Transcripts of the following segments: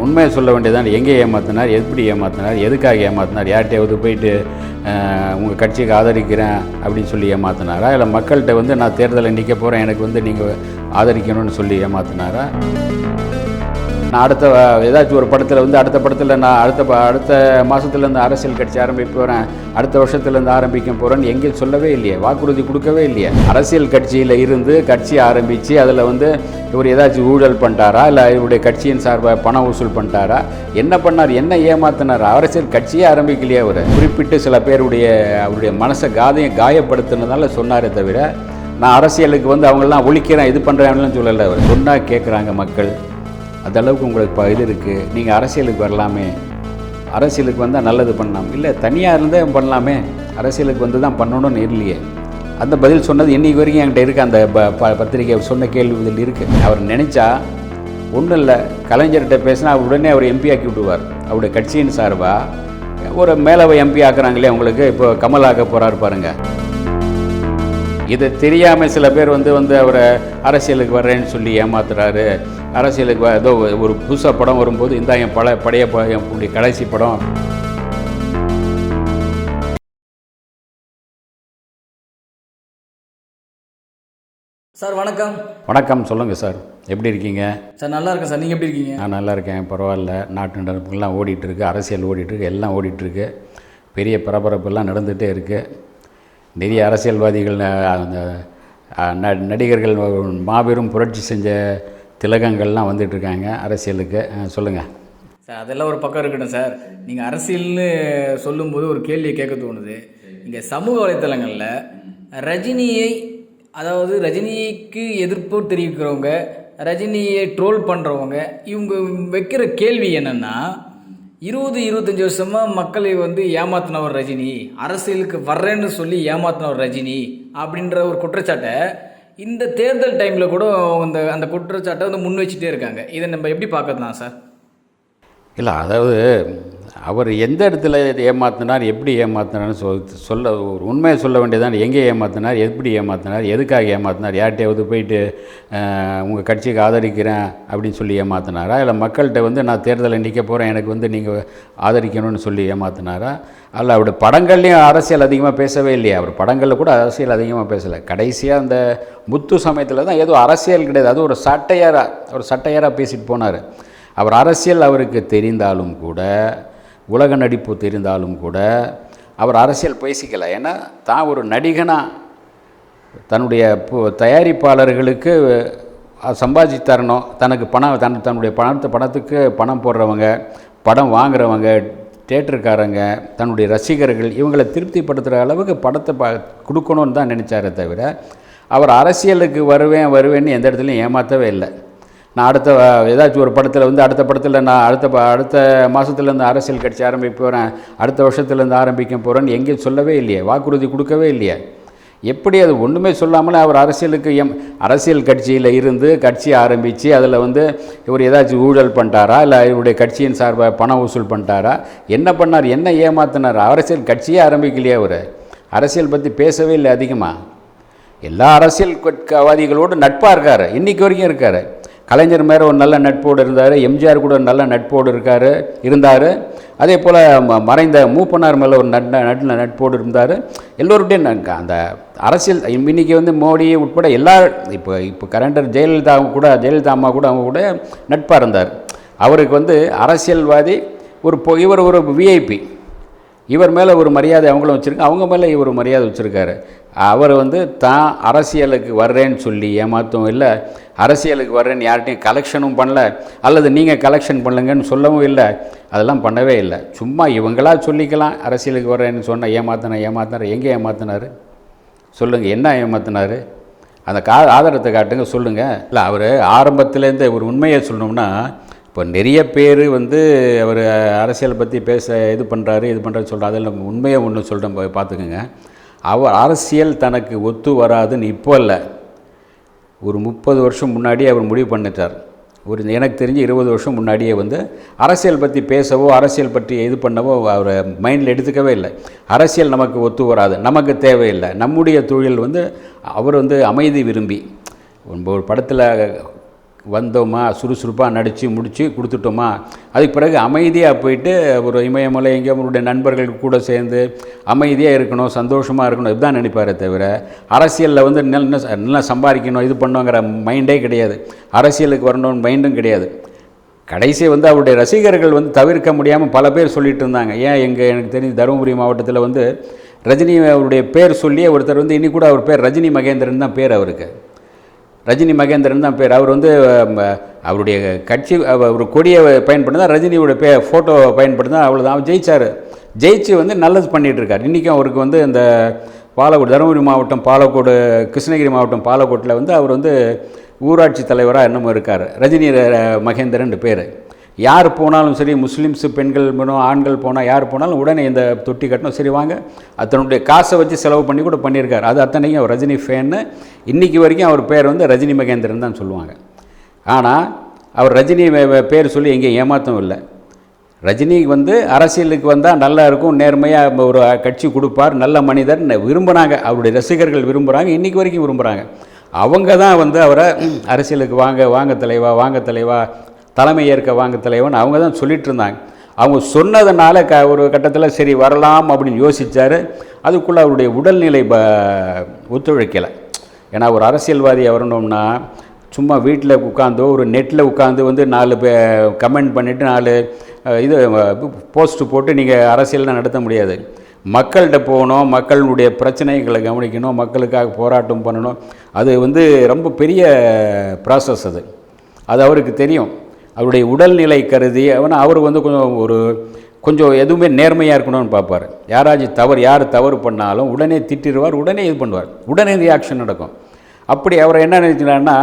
உண்மையை சொல்ல வேண்டியதான் எங்கே ஏமாத்தினார் எப்படி ஏமாத்தினார் எதுக்காக ஏமாத்தினார் யார்கிட்டையாவது போயிட்டு உங்கள் கட்சிக்கு ஆதரிக்கிறேன் அப்படின்னு சொல்லி ஏமாத்தினாரா? இல்லை மக்கள்கிட்ட வந்து நான் தேர்தலில் நிற்க போகிறேன் எனக்கு வந்து நீங்கள் ஆதரிக்கணும்னு சொல்லி ஏமாத்தினாரா? நான் அடுத்த ஏதாச்சும் ஒரு படத்தில் வந்து அடுத்த படத்தில் நான் அடுத்த ப- அடுத்த மாதத்துலேருந்து அரசியல் கட்சி ஆரம்பிக்க போகிறேன் அடுத்த வருஷத்துலேருந்து ஆரம்பிக்க போகிறேன்னு எங்கேயும் சொல்லவே இல்லையே. வாக்குறுதி கொடுக்கவே இல்லையே. அரசியல் கட்சியில் இருந்து கட்சி ஆரம்பித்து அதில் வந்து இவர் ஏதாச்சும் ஊழல் பண்ணிட்டாரா? இல்லை இவருடைய கட்சியின் சார்பாக பணம் வசூல் பண்ணிட்டாரா? என்ன பண்ணார்? என்ன ஏமாத்தினார்? அரசியல் கட்சியே ஆரம்பிக்கலையே அவர். குறிப்பிட்டு சில பேருடைய அவருடைய மனசை காதையும் காயப்படுத்தினதால சொன்னாரே தவிர நான் அரசியலுக்கு வந்து அவங்களாம் ஒழிக்கிறேன் இது பண்ணுறேன்லாம் சொல்லலை அவர். சொன்னால் கேட்குறாங்க மக்கள். அந்த அளவுக்கு உங்களுக்கு இப்போ இது இருக்குது நீங்கள் அரசியலுக்கு வரலாமே. அரசியலுக்கு வந்தால் நல்லது பண்ணலாம். இல்லை தனியாக இருந்தே பண்ணலாமே. அரசியலுக்கு வந்து தான் பண்ணணும்னு இல்லையே அந்த பதில் சொன்னது இன்றைக்கி வரைக்கும் என்கிட்ட இருக்குது அந்த ப- ப- பத்திரிக்கை சொன்ன கேள்வி இதில் இருக்குது அவர் நினச்சா ஒன்றும் இல்லை. கலைஞர்கிட்ட பேசினா அவர் உடனே அவர் எம்பி ஆக்கி விடுவார். அவருடைய கட்சியின் சார்பாக ஒரு மேலவை எம்பி ஆக்குறாங்களே உங்களுக்கு. இப்போ கமல் ஆக்க போகிறாரு பாருங்கள் இதை தெரியாமல் சில பேர் வந்து வந்து அவரை அரசியலுக்கு வர்றேன்னு சொல்லி ஏமாத்துறாரு. அரசியலுக்கு ஏதோ ஒரு புதுசாக படம் வரும்போது இந்த என் பழைய பழைய ப- என் உங்களுடைய கடைசி படம். சார் வணக்கம். வணக்கம். சொல்லுங்கள் சார். எப்படி இருக்கீங்க? சார் நல்லா இருக்கேன் சார். நீங்கள் எப்படி இருக்கீங்க? நான் நல்லா இருக்கேன். பரவாயில்ல. நாட்டு நடப்புகள்லாம் ஓடிட்டுருக்கு. அரசியல் ஓடிட்டுருக்கு. எல்லாம் ஓடிட்டுருக்கு. பெரிய பரபரப்பெல்லாம் நடந்துகிட்டே இருக்குது நிறைய அரசியல்வாதிகள் நடிகர்கள் மாபெரும் புரட்சி செஞ்ச திலகங்கள்லாம் வந்துட்டுருக்காங்க அரசியலுக்கு. சொல்லுங்கள் சார் அதெல்லாம் ஒரு பக்கம் இருக்கட்டும் சார். நீங்கள் அரசியல்னு சொல்லும்போது ஒரு கேள்வியை கேட்க தோணுது. இங்கே சமூக வலைத்தளங்களில் ரஜினியை அதாவது ரஜினிக்கு எதிர்ப்பு தெரிவிக்கிறவங்க ரஜினியை ட்ரோல் பண்ணுறவங்க இவங்க வைக்கிற கேள்வி என்னென்னா இருபது இருபத்தஞ்சி வருஷமாக மக்களை வந்து ஏமாத்தினவர் ரஜினி அரசியலுக்கு வர்றேன்னு சொல்லி ஏமாத்தினவர் ரஜினி அப்படின்ற ஒரு குற்றச்சாட்டை இந்த தேர்தல் டைமில் கூட அந்த அந்த குற்றச்சாட்டை வந்து முன் வச்சுட்டே இருக்காங்க. இதை நம்ம எப்படி பார்க்கலாம் சார்? இல்லை அதாவது அவர் எந்த இடத்துல ஏமாத்தினார் எப்படி ஏமாத்தினார்னு சொல் சொல்ல ஒரு உண்மையை சொல்ல வேண்டியதான் எங்கே ஏமாத்தினார் எப்படி ஏமாத்தினார் எதுக்காக ஏமாத்தினார் யார்கிட்டையாவது போயிட்டு உங்கள் கட்சிக்கு ஆதரிக்கிறேன் அப்படின்னு சொல்லி ஏமாத்தினாரா? இல்லை மக்கள்கிட்ட வந்து நான் தேர்தலில் நிற்க போகிறேன் எனக்கு வந்து நீங்கள் ஆதரிக்கணும்னு சொல்லி ஏமாத்தினாரா? அல்ல அவருடைய படங்கள்லேயும் அரசியல் அதிகமாக பேசவே இல்லையா. அவர் படங்களில் கூட அரசியல் அதிகமாக பேசலை. கடைசியாக அந்த முத்து சமயத்தில் தான் ஏதோ அரசியல் கிடையாது. அது ஒரு சட்டையாராக ஒரு சட்டையாராக பேசிட்டு போனார். அவர் அரசியல் அவருக்கு தெரிந்தாலும் கூட உலக நடிப்பு தெரிந்தாலும் கூட அவர் அரசியல் பேசிக்கல. ஏன்னா தான் ஒரு நடிகனாக தன்னுடைய பு- தயாரிப்பாளர்களுக்கு அஹ், சம்பாதிச்சு தரணும் தனக்கு பணம் தன் தன்னுடைய பணத்தை பணத்துக்கு பணம் போடுறவங்க படம் வாங்குறவங்க தேட்டருக்காரங்க தன்னுடைய ரசிகர்கள் இவங்களை திருப்திப்படுத்துகிற அளவுக்கு படத்தை ப கொடுக்கணும்னு தான் நினச்சாரே தவிர அவர் அரசியலுக்கு வருவேன் வருவேன்னு எந்த இடத்துலையும் ஏமாற்றவே இல்லை. நான் அடுத்த ஏதாச்சும் ஒரு படத்தில் வந்து அடுத்த படத்தில் நான் அடுத்த ப- அடுத்த மாதத்துலேருந்து அரசியல் கட்சி ஆரம்பிக்க போகிறேன் அடுத்த வருஷத்துலேருந்து ஆரம்பிக்க போகிறேன்னு எங்கேயும் சொல்லவே இல்லையே வாக்குறுதி கொடுக்கவே இல்லையே. எப்படி அது ஒன்றுமே சொல்லாமல் அவர் அரசியலுக்கு எம் அரசியல் கட்சியில் இருந்து கட்சி ஆரம்பித்து அதில் வந்து இவர் ஏதாச்சும் ஊழல் பண்ணிட்டாரா இல்லை இவருடைய கட்சியின் சார்பாக பணம் வசூல் பண்ணிட்டாரா என்ன பண்ணார் என்ன ஏமாத்தினார் அரசியல் கட்சியே ஆரம்பிக்கலையே அவர். அரசியல் பற்றி பேசவே இல்லை அதிகமாக எல்லா அரசியல் அரசியல்வாதிகளோடு நட்பாக இருக்கார் இன்றைக்கி வரைக்கும் இருக்கார். கலைஞர் மேலே ஒரு நல்ல நட்போடு இருந்தார் எம்ஜிஆர் கூட நல்ல நட்போடு இருக்கார் இருந்தார். அதே போல் மறைந்த மூப்பனார் மேலே ஒரு நட் நட் நட்போடு இருந்தார். எல்லோருடையும் அந்த அரசியல் இன்னைக்கு வந்து மோடி உட்பட எல்லா இப்போ இப்போ கரண்டர் ஜெயலலிதா கூட ஜெயலலிதா அம்மா கூட அவங்க கூட நட்பாக இருந்தார். அவருக்கு வந்து அரசியல்வாதி ஒரு பொ- இவர் ஒரு விஐபி இவர் மேலே ஒரு மரியாதை அவங்களும் வச்சுருக்கு அவங்க மேலே இவர் மரியாதை வச்சுருக்காரு. அவர் வந்து தான் அரசியலுக்கு வர்றேன்னு சொல்லி ஏமாற்றவும் இல்லை. அரசியலுக்கு வர்றேன்னு யார்கிட்டையும் கலெக்ஷனும் பண்ணல. அல்லது நீங்கள் கலெக்ஷன் பண்ணுங்கன்னு சொல்லவும் இல்லை. அதெல்லாம் பண்ணவே இல்லை. சும்மா இவங்களா சொல்லிக்கலாம் அரசியலுக்கு வர்றேன்னு சொன்னால் ஏமாத்தின ஏமாத்தினார் எங்கே ஏமாத்தினார்? சொல்லுங்கள் என்ன ஏமாத்தினார்? அந்த கா ஆதாரத்தை காட்டுங்க சொல்லுங்கள் இல்லை அவர் ஆரம்பத்துலேருந்து ஒரு உண்மையை சொல்லணும்னா இப்போ நிறைய பேர் வந்து அவர் அரசியலை பற்றி பேச இது பண்ணுறாரு இது பண்ணுறாரு சொல்கிறாரு அதில் உண்மையை ஒன்று சொல்கிறேன் பார்த்துக்கோங்க அவர் அரசியல் தனக்கு ஒத்து வராதுன்னு இப்போ இல்லை. ஒரு முப்பது வருஷம் முன்னாடி அவர் முடிவு பண்ணிட்டார். ஒரு எனக்கு தெரிஞ்சு இருபது வருஷம் முன்னாடியே வந்து அரசியல் பற்றி பேசவோ அரசியல் பற்றி இது பண்ணவோ அவர் மைண்டில் எடுத்துக்கவே இல்லை. அரசியல் நமக்கு ஒத்து வராது நமக்கு தேவையில்லை. நம்முடைய தொழில் வந்து அவர் வந்து அமைதி விரும்பி. ஒரு படத்தில் வந்தோமா சுறுசுறுப்பாக நடித்து முடித்து கொடுத்துட்டோமா? அதுக்கு பிறகு அமைதியாக போயிட்டு ஒரு இமயமலை எங்கேயோ அவருடைய நண்பர்கள் கூட சேர்ந்து அமைதியாக இருக்கணும் சந்தோஷமாக இருக்கணும் இதுதான் நினைப்பாரே தவிர அரசியலில் வந்து நல்ல நல்லா சம்பாதிக்கணும் இது பண்ணுங்கிற மைண்டே கிடையாது. அரசியலுக்கு வரணும்னு மைண்டும் கிடையாது. கடைசி வந்து அவருடைய ரசிகர்கள் வந்து தவிர்க்க முடியாமல் பல பேர் சொல்லிட்டு இருந்தாங்க. ஏன் எங்கள் எனக்கு தெரிஞ்சு தருமபுரி மாவட்டத்தில் வந்து ரஜினி அவருடைய பேர் சொல்லி ஒருத்தர் வந்து இன்னி கூட அவர் பேர் ரஜினி மகேந்திரன் தான் பேர் அவருக்கு. ரஜினி மகேந்திரன் தான் பேர். அவர் வந்து அவருடைய கட்சி அவர் ஒரு கொடியை பயன்படுத்தி தான் ரஜினியோட பே ஃபோட்டோ பயன்படுத்தி தான் அவ்வளோதான் அவர் ஜெயிச்சார். ஜெயிச்சு வந்து நல்லது பண்ணிகிட்டு இருக்கார் இன்றைக்கும் அவருக்கு வந்து இந்த பாலக்கோடு தருமபுரி மாவட்டம் பாலக்கோடு கிருஷ்ணகிரி மாவட்டம் பாலக்கோட்டில் வந்து அவர் வந்து ஊராட்சி தலைவராக இன்னமும் இருக்கார். ரஜினி மகேந்திரன் பேர். யார் போனாலும் சரி முஸ்லீம்ஸு பெண்கள் போனோம் ஆண்கள் போனால் யார் போனாலும் உடனே இந்த தொட்டி கட்டணும் சரி வாங்க. அத்தனுடைய காசை வச்சு செலவு பண்ணி கூட பண்ணியிருக்காரு. அது அத்தனைக்கும் ரஜினி ஃபேன்னு. இன்றைக்கி வரைக்கும் அவர் பேர் வந்து ரஜினி மகேந்திரன் தான் சொல்லுவாங்க. ஆனால் அவர் ரஜினி பேர் சொல்லி எங்கேயும் ஏமாத்தம் இல்லை. ரஜினி வந்து அரசியலுக்கு வந்தால் நல்லா இருக்கும் நேர்மையாக ஒரு கட்சி கொடுப்பார் நல்ல மனிதர். விரும்புகிறாங்க அவருடைய ரசிகர்கள் விரும்புகிறாங்க இன்றைக்கி வரைக்கும் விரும்புகிறாங்க அவங்க தான் வந்து அவரை அரசியலுக்கு வாங்க வாங்க தலைவா வாங்க தலைவா தலைமை ஏற்க வாங்க தலைவன். அவங்க தான் சொல்லிகிட்டு இருந்தாங்க அவங்க சொன்னதுனால க ஒரு கட்டத்தில் சரி வரலாம் அப்படின்னு யோசித்தார் அதுக்குள்ளே அவருடைய உடல்நிலை ப ஒத்துழைக்கலை. ஏன்னா ஒரு அரசியல்வாதி வரணும்னா சும்மா வீட்டில் உட்காந்தோ ஒரு நெட்டில் உட்காந்து வந்து நாலு பே கமெண்ட் பண்ணிவிட்டு நாலு இது போஸ்ட்டு போட்டு நீங்கள் அரசியல்லாம் நடத்த முடியாது. மக்கள்கிட்ட போகணும் மக்களுடைய பிரச்சனைகளை கவனிக்கணும் மக்களுக்காக போராட்டம் பண்ணணும். அது வந்து ரொம்ப பெரிய ப்ராசஸ் அது. அது அவருக்கு தெரியும். அவருடைய உடல்நிலை கருதி அவனால் அவர் வந்து கொஞ்சம் ஒரு கொஞ்சம் எதுவுமே நேர்மையாக இருக்கணும்னு பார்ப்பார். யாராச்சும் தவறு யார் தவறு பண்ணாலும் உடனே திட்டிடுவார் உடனே இது பண்ணுவார். உடனே ரியாக்ஷன் நடக்கும். அப்படி அவர் என்ன நினைச்சினான்னா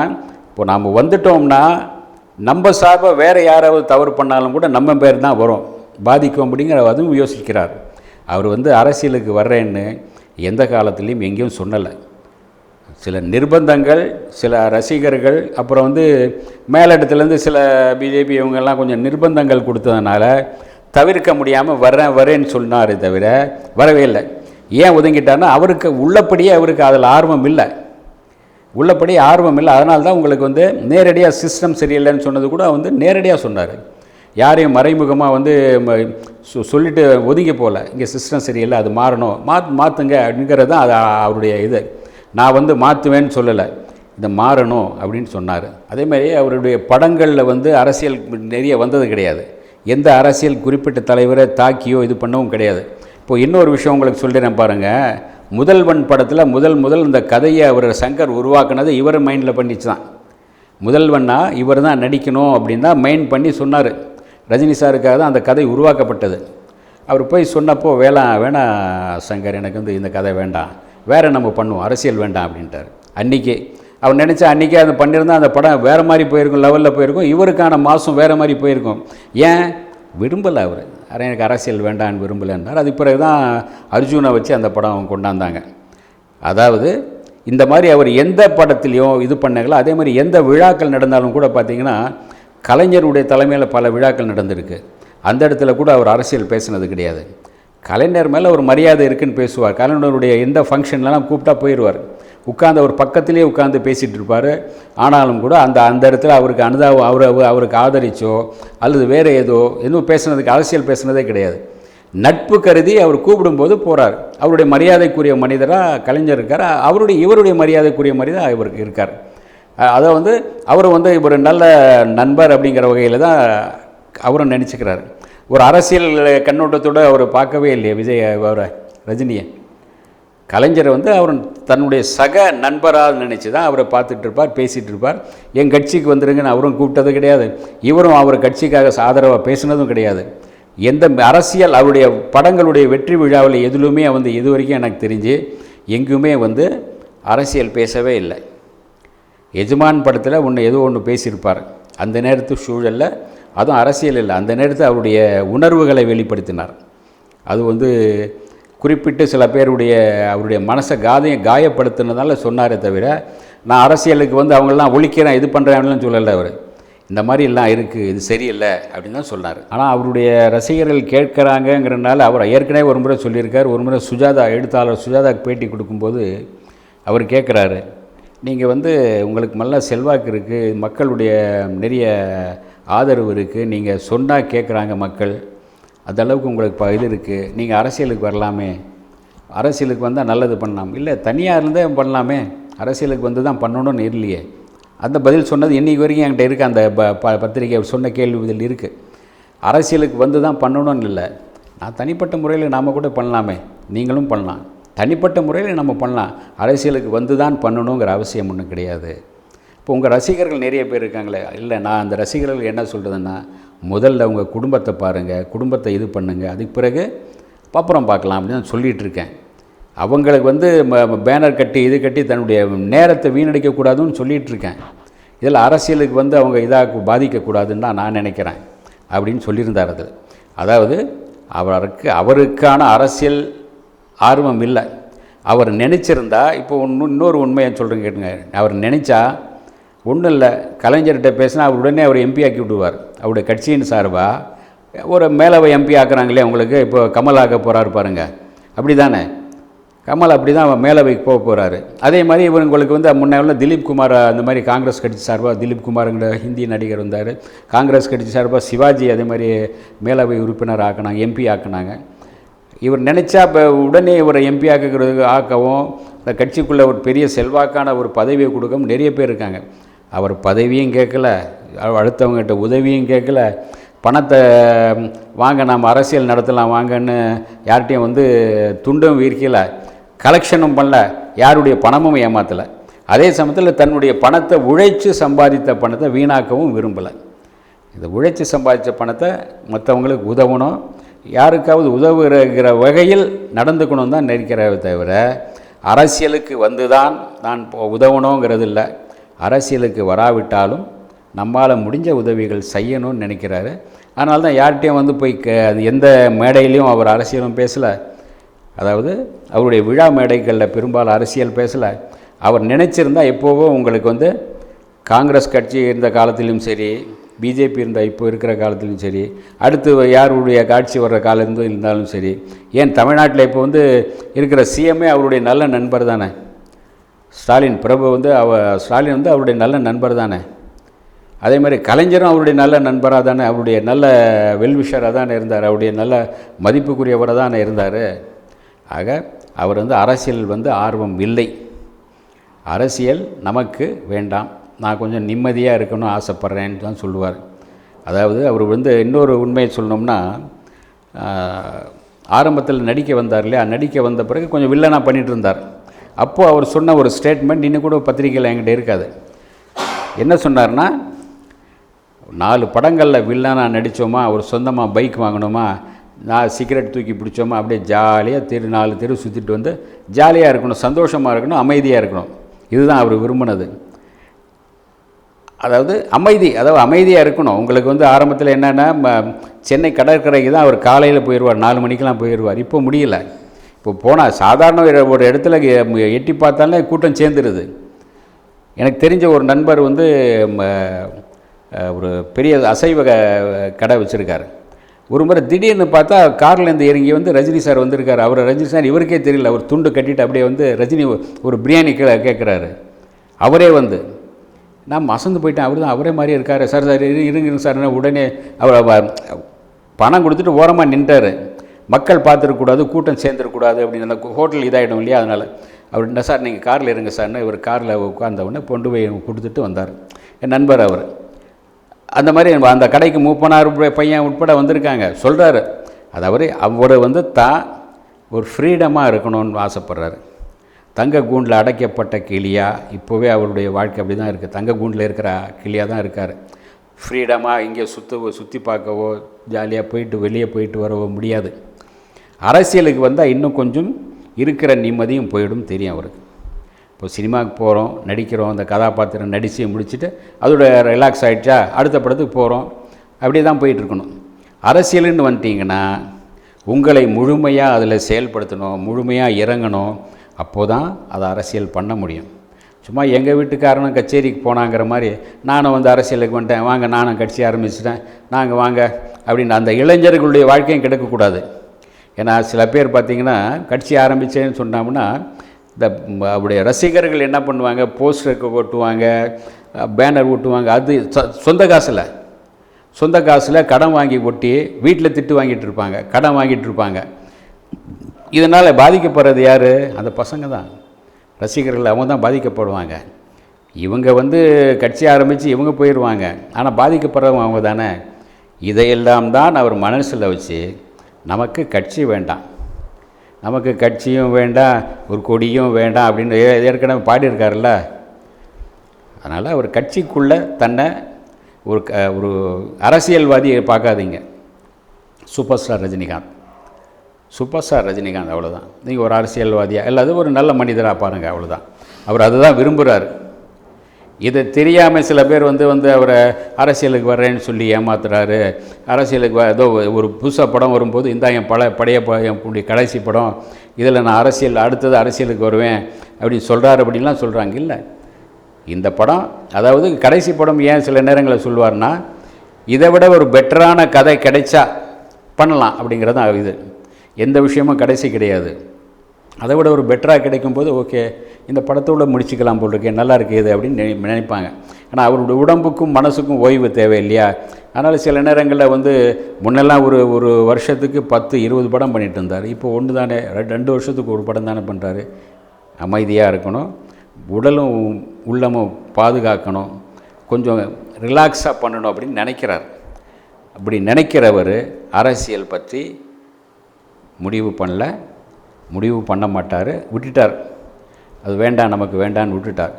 இப்போ நாம் வந்துட்டோம்னா நம்ம சார்பாக வேறு யாராவது தவறு பண்ணாலும் கூட நம்ம பேர் தான் வரும். பாதிக்கும் அப்படிங்கிற அதுவும் யோசிக்கிறார். அவர் வந்து அரசியலுக்கு வர்றேன்னு எந்த காலத்துலேயும் எங்கேயும் சொன்னலை சில நிர்பந்தங்கள் சில ரசிகர்கள் அப்புறம் வந்து மேலிடத்துலேருந்து சில பிஜேபி இவங்கெல்லாம் கொஞ்சம் நிர்பந்தங்கள் கொடுத்ததுனால தவிர்க்க முடியாமல் வரேன் வரேன்னு சொன்னாரே தவிர வரவே இல்லை. ஏன் ஒதுங்கிட்டார்னா அவருக்கு உள்ளபடியே அவருக்கு அதில் ஆர்வம் இல்லை. உள்ளபடி ஆர்வம் இல்லை. அதனால தான் உங்களுக்கு வந்து நேரடியாக சிஸ்டம் சரியில்லைன்னு சொன்னது கூட வந்து நேரடியாக சொன்னார். யாரையும் மறைமுகமாக வந்து ம, சொ- சொல்லிட்டு ஒதுங்கி போகல. இங்கே சிஸ்டம் சரியில்லை அது மாறணும். மாத் மாற்றுங்க அப்படிங்கிறது தான் அது அவருடைய இது. நான் வந்து மாற்றுவேன்னு சொல்லலை. இதை மாறணும் அப்படின்னு சொன்னார். அதே மாதிரி அவருடைய படங்களில் வந்து அரசியல் நிறைய வந்தது கிடையாது. எந்த அரசியல் குறிப்பிட்ட தலைவரை தாக்கியோ இது பண்ணவும் கிடையாது. இப்போ இன்னொரு விஷயம் உங்களுக்கு சொல்லிடுறேன் பாருங்கள் முதல்வன் படத்தில் முதல் முதல் இந்த கதையை அவர் சங்கர் உருவாக்குனது இவர் மைண்டில் பண்ணிச்சு தான் முதல்வன்னா இவர் தான் நடிக்கணும் அப்படின்னு தான் மைண்ட் பண்ணி சொன்னார். ரஜினி சாருக்காக தான் அந்த கதை உருவாக்கப்பட்டது. அவர் போய் சொன்னப்போ வேளா வேணாம் சங்கர் எனக்கு வந்து இந்த கதை வேண்டாம். வேறு நம்ம பண்ணுவோம்? அரசியல் வேண்டாம் அப்படின்ட்டார். அன்றைக்கி அவர் நினச்சா அன்றைக்கே அதை பண்ணியிருந்தா அந்த படம் வேறு மாதிரி போயிருக்கும் லெவலில் போயிருக்கும். இவருக்கான மாதம் வேறு மாதிரி போயிருக்கும். ஏன்? விரும்பலை அவர். அரை எனக்கு அரசியல் வேண்டான்னு விரும்பலைன்னார் அதுக்கு பிறகு தான் அர்ஜுனை வச்சு அந்த படம் கொண்டாந்தாங்க. அதாவது இந்த மாதிரி அவர் எந்த படத்துலையும் இது பண்ணங்களோ அதே மாதிரி எந்த விழாக்கள் நடந்தாலும் கூட பார்த்திங்கன்னா கலைஞருடைய தலைமையில் பல விழாக்கள் நடந்திருக்கு. அந்த இடத்துல கூட அவர் அரசியல் பேசினது கிடையாது. கலைஞர் மேலே ஒரு மரியாதை இருக்குன்னு பேசுவார். கலைஞருடைய எந்த ஃபங்க்ஷன்லலாம் கூப்பிட்டா போயிடுவார் உட்காந்து அவர் பக்கத்திலே உட்காந்து பேசிகிட்டு இருப்பார். ஆனாலும் கூட அந்த அந்த இடத்துல அவருக்கு அனுதாபம் அவர் அவர்- அவருக்கு ஆதரிச்சோ அல்லது வேறு ஏதோ எதுவும் பேசுனதுக்கு அரசியல் பேசுனதே கிடையாது. நட்பு கருதி அவர் கூப்பிடும்போது போகிறார் அவருடைய மரியாதைக்குரிய மனிதராக கலைஞர் இருக்கார். அவருடைய இவருடைய மரியாதைக்குரிய மனிதர் இவருக்கு இருக்கார். அதை வந்து அவர் வந்து ஒரு நல்ல நண்பர் அப்படிங்கிற வகையில் தான் அவரும் நினச்சிக்கிறாரு. ஒரு அரசியல் கண்ணோட்டத்தோடு அவர் பார்க்கவே இல்லையே விஜய் அவரை ரஜினியை. கலைஞர் வந்து அவர் தன்னுடைய சக நண்பராக நினச்சி தான் அவரை பார்த்துட்டு இருப்பார் பேசிகிட்டு இருப்பார் என் கட்சிக்கு வந்துருங்கன்னு அவரும் கூப்பிட்டது கிடையாது. இவரும் அவர் கட்சிக்காக ஆதரவாக பேசினதும் கிடையாது. எந்த அரசியல் அவருடைய படங்களுடைய வெற்றி விழாவில் எதுலுமே வந்து இது வரைக்கும் எனக்கு தெரிஞ்சு எங்குமே வந்து அரசியல் பேசவே இல்லை. எஜமான் படத்தில் ஒன்று ஏதோ ஒன்று பேசியிருப்பார். அந்த நேரத்து சூழலில் அதுவும் அரசியல் இல்லை. அந்த நேரத்தில் அவருடைய உணர்வுகளை வெளிப்படுத்தினார். அது வந்து குறிப்பிட்டு சில பேருடைய அவருடைய மனசை காதையை காயப்படுத்தினதால சொன்னாரே தவிர நான் அரசியலுக்கு வந்து அவங்களெலாம் ஒழிக்கிறேன் இது பண்ணுறேன்லாம் சொல்லலை அவர். இந்த மாதிரி எல்லாம் இருக்குது இது சரியில்லை அப்படின்னு தான் சொன்னார். ஆனால் அவருடைய ரசிகர்கள் கேட்குறாங்கங்கிறனால அவர் ஏற்கனவே ஒரு முறை சொல்லியிருக்கார். ஒரு முறை சுஜாதா எழுத்தாளர் சுஜாதாக்கு பேட்டி கொடுக்கும்போது அவர் கேட்குறாரு நீங்கள் வந்து உங்களுக்கு நல்ல செல்வாக்கு இருக்குது மக்களுடைய நிறைய ஆதரவு இருக்குது நீங்கள் சொன்னால் கேட்குறாங்க மக்கள். அந்த அளவுக்கு உங்களுக்கு ப- இது இருக்குது நீங்கள் அரசியலுக்கு வரலாமே. அரசியலுக்கு வந்தால் நல்லது பண்ணலாம். இல்லை தனியாக இருந்தே பண்ணலாமே. அரசியலுக்கு வந்து தான் பண்ணணும்னு இல்லையே. அந்த பதில் சொன்னது இன்றைக்கி வரைக்கும் என்கிட்ட இருக்குது அந்த ப ப- பத்திரிக்கை சொன்ன கேள்வி இதில் இருக்குது அரசியலுக்கு வந்து தான் பண்ணணும்னு இல்லை. நான் தனிப்பட்ட முறையில் நாம் கூட பண்ணலாமே. நீங்களும் பண்ணலாம். தனிப்பட்ட முறையில் நம்ம பண்ணலாம். அரசியலுக்கு வந்து தான் பண்ணணுங்கிற அவசியம் ஒன்றும் கிடையாது. இப்போ உங்கள் ரசிகர்கள் நிறைய பேர் இருக்காங்களே இல்லை நான் அந்த ரசிகர்கள் என்ன சொல்கிறதுன்னா முதல்ல உங்கள் குடும்பத்தை பாருங்கள் குடும்பத்தை இது பண்ணுங்கள் அதுக்கு பிறகு அப்புறம் பார்க்கலாம் அப்படின்னு நான் சொல்லிகிட்டு இருக்கேன். அவங்களுக்கு வந்து பேனர் கட்டி இது கட்டி தன்னுடைய நேரத்தை வீணடிக்கக்கூடாதுன்னு சொல்லிகிட்டு இருக்கேன். இதில் அரசியலுக்கு வந்து அவங்க இதாக பாதிக்கக்கூடாதுன்னு தான் நான் நினைக்கிறேன் அப்படின்னு சொல்லியிருந்தார் அது அதாவது அவருக்கு அவருக்கான அரசியல் ஆர்வம் இல்லை. அவர் நினச்சிருந்தா இப்போ இன்னொரு உண்மையை சொல்கிறேன் கேட்டுங்க. அவர் நினச்சா ஒன்றும் இல்லை கலைஞர்கிட்ட பேசினா அவர் உடனே அவர் எம்பி ஆக்கி விடுவார். அவருடைய கட்சியின் சார்பாக ஒரு மேலவை எம்பி ஆக்குறாங்களே உங்களுக்கு இப்போ கமல் ஆக்க போகிறாரு பாருங்கள் அப்படி தானே கமல் அப்படி தான் மேலவைக்கு போக போகிறாரு அதே மாதிரி இவங்களுக்கு வந்து முன்னாடி திலீப் குமார் அந்த மாதிரி காங்கிரஸ் கட்சி சார்பாக திலீப் குமாருங்கிற ஹிந்தி நடிகர் வந்தார். காங்கிரஸ் கட்சி சார்பாக சிவாஜி அதே மாதிரி மேலவை உறுப்பினர் ஆக்குனாங்க எம்பி ஆக்குனாங்க. இவர் நினச்சா இப்போ உடனே இவரை எம்பி ஆக்குறது ஆக்கவும் இந்த கட்சிக்குள்ளே ஒரு பெரிய செல்வாக்கான ஒரு பதவியை கொடுக்கவும் நிறைய பேர் இருக்காங்க. அவர் பதவியும் கேட்கல அடுத்தவங்ககிட்ட உதவியும் கேட்கல. பணத்தை வாங்க நாம் அரசியல் நடத்தலாம் வாங்கன்னு யார்கிட்டையும் வந்து துண்டும் வீர்க்கலை கலெக்ஷனும் பண்ணல யாருடைய பணமும் ஏமாற்றலை அதே சமயத்தில் தன்னுடைய பணத்தை உழைச்சி சம்பாதித்த பணத்தை வீணாக்கவும் விரும்பலை. இந்த உழைச்சி சம்பாதித்த பணத்தை மற்றவங்களுக்கு உதவணும். யாருக்காவது உதவுகிற வகையில் நடந்துக்கணும் தான் நினைக்கிறத தவிர அரசியலுக்கு வந்து தான் நான் இப்போ உதவணுங்கிறது இல்லை அரசியலுக்கு வராவிட்டாலும் நம்மால் முடிஞ்ச உதவிகள் செய்யணும்னு நினைக்கிறாரு. அதனால தான் யார்கிட்டையும் வந்து போய் க அது எந்த மேடையிலையும் அவர் அரசியலும் பேசலை. அதாவது அவருடைய விழா மேடைகளில் பெரும்பாலும் அரசியல் பேசலை. அவர் நினச்சிருந்தா எப்போவோ உங்களுக்கு வந்து காங்கிரஸ் கட்சி இருந்த காலத்திலும் சரி பிஜேபி இருந்த இப்போ இருக்கிற காலத்திலும் சரி அடுத்து யாருடைய காட்சி வர்ற காலம் இருந்தாலும் சரி ஏன் தமிழ்நாட்டில் இப்போ வந்து இருக்கிற சிஎம்ஏ அவருடைய நல்ல நண்பர் தானே? ஸ்டாலின் பிரபு வந்து அவ ஸ்டாலின் வந்து அவருடைய நல்ல நண்பர் தானே. அதே மாதிரி கலைஞரும் அவருடைய நல்ல நண்பராக தானே அவருடைய நல்ல வெல்விஷராக தானே இருந்தார் அவருடைய நல்ல மதிப்புக்குரியவராக தானே இருந்தார். ஆக அவர் வந்து அரசியல் வந்து ஆர்வம் இல்லை. அரசியல் நமக்கு வேண்டாம். நான் கொஞ்சம் நிம்மதியாக இருக்கணும்னு ஆசைப்பட்றேன்னு தான் சொல்லுவார். அதாவது அவர் வந்து இன்னொரு உண்மையை சொல்லணும்னா ஆரம்பத்தில் நடிக்க வந்தார் இல்லையா? நடிக்க வந்த பிறகு கொஞ்சம் வில்லனாக பண்ணிகிட்டு இருந்தார். அப்போது அவர் சொன்ன ஒரு ஸ்டேட்மெண்ட் இன்னும் கூட பத்திரிக்கையில் என்கிட்ட இருக்காது. என்ன சொன்னார்னா நாலு படங்களில் வில்லனாக நடித்தோமா ஒரு சொந்தமாக பைக் வாங்கினோமா நான் சிகரெட் தூக்கி பிடிச்சோமா அப்படியே ஜாலியாக தெரு நாலு தெரு சுற்றிட்டு வந்து ஜாலியாக இருக்கணும் சந்தோஷமாக இருக்கணும் அமைதியாக இருக்கணும். இதுதான் அவர் விரும்பினது. அதாவது அமைதி அதாவது அமைதியாக இருக்கணும். உங்களுக்கு வந்து ஆரம்பத்தில் என்னென்னா ம- சென்னை கடற்கரைக்கு தான் அவர் காலையில் போயிடுவார் நாலு மணிக்கெலாம் போயிடுவார் இப்போ முடியல. இப்போ போனால் சாதாரண ஒரு- இடத்துல எட்டி பார்த்தாலே கூட்டம் சேர்ந்துருது. எனக்கு தெரிஞ்ச ஒரு நண்பர் வந்து ம, ஒரு பெரிய அசைவ கடை வச்சுருக்காரு. ஒரு முறை திடீர்னு பார்த்தா கார்லேருந்து இறங்கி வந்து ரஜினி சார் வந்திருக்காரு. அவர் ரஜினி சார் இவருக்கே தெரியல. அவர் துண்டு கட்டிட்டு அப்படியே வந்து ரஜினி ஒரு பிரியாணி கே கேட்குறாரு அவரே வந்து நான் அசந்து போயிட்டேன். அவர் தான் அவரே மாதிரி இருக்கார். சார் சார் இரு இருங்க சார். உடனே அவர் பணம் கொடுத்துட்டு ஓரமாக நின்றார் மக்கள் பார்த்துருக்கூடாது கூட்டம் சேர்ந்துருக்கூடாது அப்படின்னு அந்த ஹோட்டல் இதாகிடும் இல்லையா? அதனால் அவர் என்ன சார் நீங்கள் காரில் இருங்க சார்னு இவர் காரில் உட்காந்தவுடனே கொண்டு போய் கொடுத்துட்டு வந்தார். என் நண்பர் அவர். அந்த மாதிரி அந்த கடைக்கு மூப்பனார் பையன் உட்பட வந்திருக்காங்க. சொல்கிறாரு அதாவது அவர் வந்து தான் ஒரு ஃப்ரீடமாக இருக்கணும்னு ஆசைப்பட்றாரு. தங்க கூண்டில் அடைக்கப்பட்ட கிளியா? இப்போவே அவருடைய வாழ்க்கை அப்படி தான் இருக்குது தங்க கூண்டில் இருக்கிற கிளியாக தான் இருக்கார். ஃப்ரீடமாக இங்கே சுற்றவோ சுற்றி பார்க்கவோ ஜாலியாக போயிட்டு வெளியே போயிட்டு வரவோ முடியாது. அரசியலுக்கு வந்தால் இன்னும் கொஞ்சம் இருக்கிற நிம்மதியும் போயிடும் தெரியும் அவருக்கு. இப்போ சினிமாவுக்கு போகிறோம் நடிக்கிறோம் அந்த கதாபாத்திரம் நடித்து முடிச்சுட்டு அதோட ரிலாக்ஸ் ஆகிடுச்சா அடுத்த படத்துக்கு போகிறோம் அப்படியே தான் போயிட்டுருக்கணும். அரசியலுன்னு வந்துட்டிங்கன்னா உங்களை முழுமையாக அதில் செயல்படுத்தணும் முழுமையாக இறங்கணும் அப்போ தான் அதை அரசியல் பண்ண முடியும். சும்மா எங்கள் வீட்டுக்காரனும் கச்சேரிக்கு போனாங்கிற மாதிரி நானும் வந்து அரசியலுக்கு வந்துட்டேன் வாங்க நானும் கட்சி ஆரம்பிச்சிட்டேன் நாங்கள் வாங்க அப்படின்னு அந்த இளைஞர்களுடைய வாழ்க்கையும் கிடைக்கக்கூடாது. ஏன்னா சில பேர் பார்த்தீங்கன்னா கட்சி ஆரம்பித்தேன்னு சொன்னோம்னா இந்த அவருடைய ரசிகர்கள் என்ன பண்ணுவாங்க போஸ்டர் ஒட்டுவாங்க பேனர் ஒட்டுவாங்க அது சொந்த காசில். சொந்த காசில் கடன் வாங்கி ஒட்டி வீட்டில் திட்டு வாங்கிட்டு இருப்பாங்க கடன் வாங்கிட்டு இருப்பாங்க. இதனால் பாதிக்கப்படுறது யார்? அந்த பசங்க தான். ரசிகர்கள் அவங்க தான் பாதிக்கப்படுவாங்க. இவங்க வந்து கட்சி ஆரம்பித்து இவங்க போயிடுவாங்க. ஆனால் பாதிக்கப்படுறவங்க அவங்க தானே. இதையெல்லாம் தான் அவர் மனசில் வச்சு நமக்கு கட்சி வேண்டாம். நமக்கு கட்சியும் வேண்டாம் ஒரு கொடியும் வேண்டாம் அப்படின்னு ஏ- ஏற்கனவே பாடியிருக்காருல்ல. அதனால் அவர் கட்சிக்குள்ளே தன்னை ஒரு க ஒரு அரசியல்வாதியை பார்க்காதீங்க. Super star Rajinikanth. Super star Rajinikanth அவ்வளோதான் நீங்கள் ஒரு அரசியல்வாதியாக அல்லது ஒரு நல்ல மனிதராக பாருங்கள் அவ்வளோதான் அவர் அதுதான் விரும்புகிறார் இதை தெரியாமல் சில பேர் வந்து வந்து அவரை அரசியலுக்கு வர்றேன்னு சொல்லி ஏமாத்துறாரு. அரசியலுக்கு ஏதோ ஒரு புதுசாக படம் வரும்போது இந்த என் பல படைய என்னுடைய கடைசி படம் இதில் நான் அரசியல் அடுத்தது அரசியலுக்கு வருவேன் அப்படின்னு சொல்கிறாரு அப்படின்லாம் சொல்கிறாங்க இல்லை. இந்த படம் அதாவது கடைசி படம் ஏன் சில நேரங்களில் சொல்லுவார்னா இதை விட ஒரு பெட்டரான கதை கிடைச்சா பண்ணலாம் அப்படிங்கிறது தான் இது. எந்த விஷயமும் கடைசி கிடையாது. அதை விட ஒரு பெட்டராக கிடைக்கும்போது ஓகே இந்த படத்தோட முடிச்சுக்கலாம் போல் இருக்கேன் நல்லா இருக்குது இது அப்படின்னு நினை- நினைப்பாங்க. ஆனால் அவருடைய உடம்புக்கும் மனசுக்கும் ஓய்வு தேவை இல்லையா அதனால் சில நேரங்களில் வந்து முன்னெல்லாம் ஒரு ஒரு வருஷத்துக்கு பத்து இருபது படம் பண்ணிட்டு இருந்தார். இப்போ ஒன்று தானே ரெண்டு- ரெண்டு வருஷத்துக்கு ஒரு படம் தானே பண்ணுறாரு அமைதியாக இருக்கணும். உடலும் உள்ளமும் பாதுகாக்கணும். கொஞ்சம் ரிலாக்ஸாக பண்ணணும் அப்படின்னு நினைக்கிறார். அப்படி நினைக்கிறவர் அரசியல் பற்றி முடிவு பண்ணல. முடிவு பண்ண மாட்டார் விட்டுட்டார். அது வேண்டாம் நமக்கு வேண்டான்னு விட்டுட்டார்.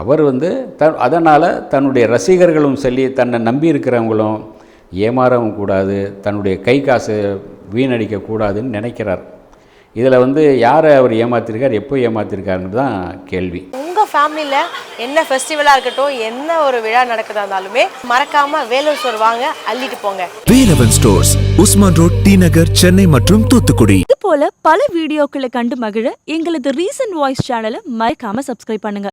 அவர் வந்து த அதனால் தன்னுடைய ரசிகர்களும் சொல்லி தன்னை நம்பி இருக்கிறவங்களும் ஏமாறவும் கூடாது தன்னுடைய கை காசு வீணடிக்கக்கூடாதுன்னு நினைக்கிறார். இதில் வந்து யாரை அவர் ஏமாத்திருக்கார் எப்போ ஏமாத்திருக்காருன்னு தான் கேள்வி. ஃபேமிலியில என்ன ஃபெஸ்டிவலா இருக்கட்டும் என்ன ஒரு விழா நடக்குதா இருந்தாலுமே மறக்காம வேலூர் ஸ்டோர் வாங்க அள்ளிட்டு போங்க. Velavan stores Usman road T Nagar Chennai மற்றும் தூத்துக்குடி. இது போல பல வீடியோக்களை கண்டு மகிழ எங்களது ரீசன்ட் வாய்ஸ் சேனலை மறக்காம சப்ஸ்கிரைப் பண்ணுங்க.